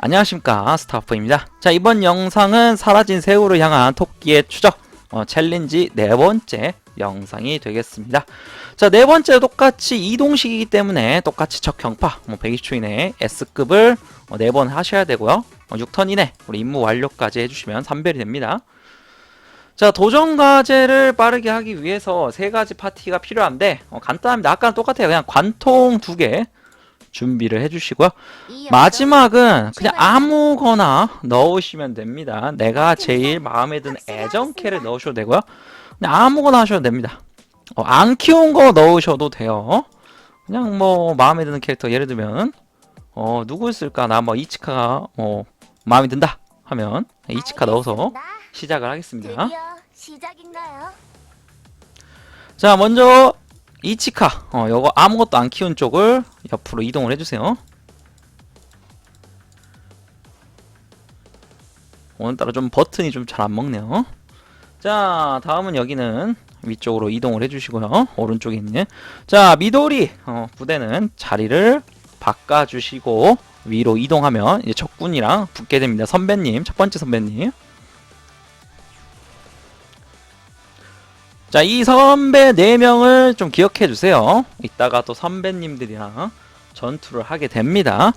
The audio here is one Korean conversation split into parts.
안녕하십니까 스타프입니다. 자 이번 영상은 사라진 새우를 향한 토끼의 추적 어, 챌린지 네 번째 영상이 되겠습니다. 자 네 번째 똑같이 이동식이기 때문에 똑같이 적경파 뭐 120초 이내 S급을 어, 4번 하셔야 되고요. 어, 6턴 이내 우리 임무 완료까지 해주시면 3별이 됩니다. 자 도전 과제를 빠르게 하기 위해서 세 가지 파티가 필요한데 어, 간단합니다. 아까랑 똑같아요. 그냥 관통 두개 준비를 해주시고요 마지막은 그냥 아무거나 넣으시면 됩니다. 내가 제일 마음에 드는 애정캐를 넣으셔도 되고요. 그냥 아무거나 하셔도 됩니다. 어, 안 키운 거 넣으셔도 돼요. 그냥 뭐 마음에 드는 캐릭터 예를 들면 어 누구 있을까 나 뭐 이치카가 뭐 마음에 든다 하면 이치카 넣어서 시작을 하겠습니다. 시작인가요? 자 먼저 이치카 어 요거 아무것도 안 키운 쪽을 옆으로 이동을 해주세요. 오늘따라 좀 버튼이 좀 잘 안 먹네요. 자, 다음은 여기는 위쪽으로 이동을 해주시고요. 오른쪽에 있는. 자, 미도리 어, 부대는 자리를 바꿔주시고 위로 이동하면 이제 적군이랑 붙게 됩니다. 선배님, 첫 번째 선배님. 자, 이 선배 4명을 좀 기억해 주세요. 이따가 또 선배님들이랑 전투를 하게 됩니다.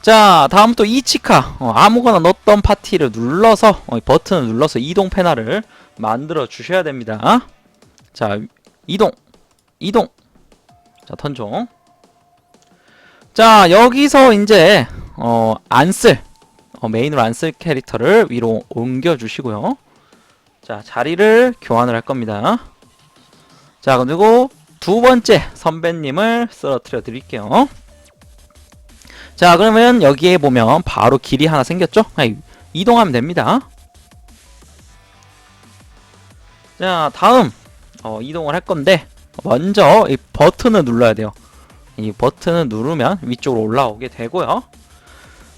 자, 다음 또 이치카. 어, 아무거나 넣었던 파티를 눌러서, 어, 이 버튼을 눌러서 이동 패널을 만들어 주셔야 됩니다. 자, 이동. 이동. 자, 턴종. 자, 여기서 이제, 어, 안 쓸, 어, 메인으로 안 쓸 캐릭터를 위로 옮겨 주시고요. 자, 자리를 교환을 할 겁니다. 자, 그리고 두 번째 선배님을 쓰러뜨려 드릴게요. 자 그러면 여기에 보면 바로 길이 하나 생겼죠? 아니, 이동하면 됩니다. 자 다음 어, 이동을 할 건데 먼저 이 버튼을 눌러야 돼요. 이 버튼을 누르면 위쪽으로 올라오게 되고요.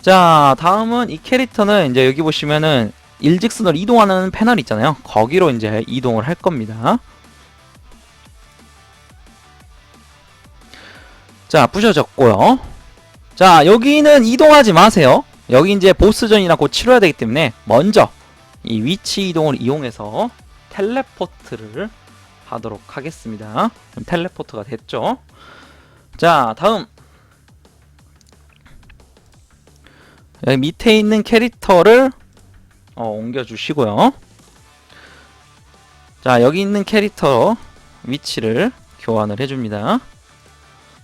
자 다음은 이 캐릭터는 이제 여기 보시면은 일직선으로 이동하는 패널 있잖아요. 거기로 이제 이동을 할 겁니다. 자 부셔졌고요. 자 여기는 이동하지 마세요. 여기 이제 보스전이랑 곧 치러야 되기 때문에 먼저 이 위치 이동을 이용해서 텔레포트를 하도록 하겠습니다. 텔레포트가 됐죠? 자 다음. 여기 밑에 있는 캐릭터를 어, 옮겨 주시고요. 자 여기 있는 캐릭터 위치를 교환을 해줍니다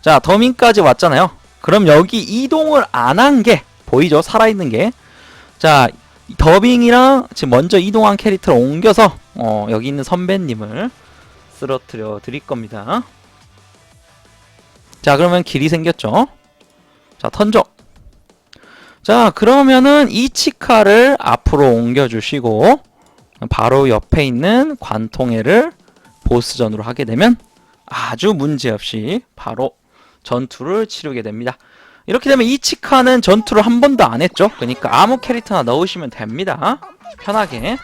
자 더민까지 왔잖아요 그럼 여기 이동을 안 한 게 보이죠? 살아있는 게. 자, 더빙이랑 지금 먼저 이동한 캐릭터를 옮겨서 어, 여기 있는 선배님을 쓰러뜨려 드릴 겁니다. 자, 그러면 길이 생겼죠? 자, 턴적. 자, 그러면은 이 치카를 앞으로 옮겨주시고 바로 옆에 있는 관통해를 보스전으로 하게 되면 아주 문제없이 바로 전투를 치르게 됩니다. 이렇게 되면 이치카는 전투를 한 번도 안 했죠. 그러니까 아무 캐릭터나 넣으시면 됩니다. 편하게.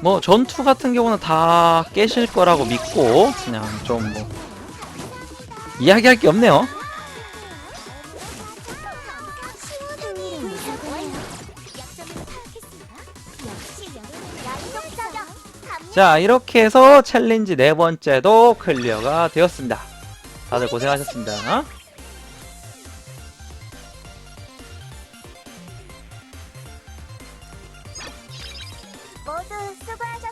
뭐 전투 같은 경우는 다 깨실 거라고 믿고 그냥 좀 뭐 이야기할 게 없네요. 자 이렇게 해서 챌린지 네 번째도 클리어가 되었습니다. 다들 고생하셨습니다. 모두 수고하셨습니다.